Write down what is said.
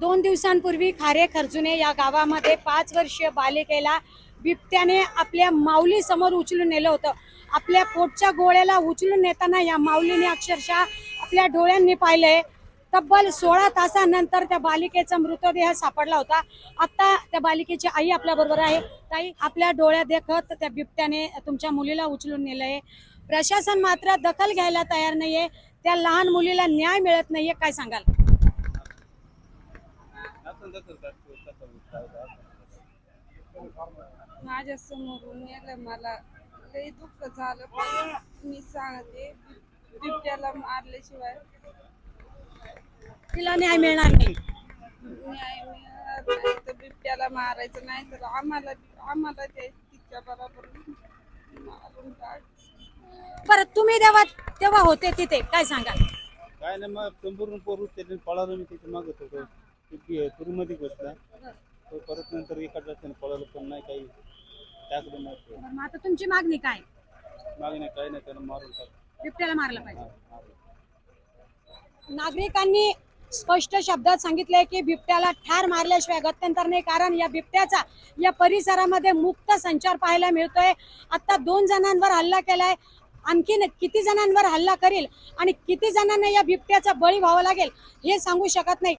दोन दिवसांपूर्वी खारे खर्जुने या गावामध्ये पाच वर्षीय बालिकेला बिबट्याने आपल्या माऊली समोर उचलून नेलं होतं. आपल्या पोटच्या गोळ्याला उचलून नेताना या माऊलीने अक्षरशः आपल्या डोळ्यांनी पाहिलंय. तब्बल सोळा तासानंतर त्या बालिकेचा मृतदेह सापडला होता. आता त्या बालिकेची आई आपल्या बरोबर आहे. ताई आपल्या डोळ्या देखत त्या बिबट्याने तुमच्या मुलीला उचलून नेलंय. प्रशासन मात्र दखल घ्यायला तयार नाहीये. त्या लहान मुलीला न्याय मिळत नाहीये काय सांगाल? माझ्या समोरून नेलं मला लई दुःख झालं. पण मी सांगते बिबट्याला मारल्याशिवाय तिला न्याय मिळणार नाही. न्याय मिळणार नाही. तर बिबट्याला मारायचं नाही तर आम्हाला आम्हाला ते तिच्या बरोबर मारून टाक. बरं तुम्ही तेव्हा तेव्हा होते तिथे काय सांगाल? काय नाही मग संपूर्ण पोरू त्याने पळालो मी तिथे मागत होतो तुरीमध्ये बसला तो परत नंतर एका रस्त्याने पळालो पण नाही काही. टाकलं नाही. बरं, मग आता तुमची मागणी काय? मागे नाही काही नाही त्यानं मारून टाक. बिबट्याला मारलं पाहिजे. नागरिकांनी स्पष्ट शब्दात सांगितलंय की बिबट्याला ठार मारल्याशिवाय गत्यंतर नाही कारण या बिबट्याचा या परिसरामध्ये मुक्त संचार पाहायला मिळतोय. आता दोन जणांवर हल्ला केलाय. आणखीन किती जणांवर हल्ला करील आणि किती जणांना या बिबट्याचा बळी व्हावा लागेल हे सांगू शकत नाही.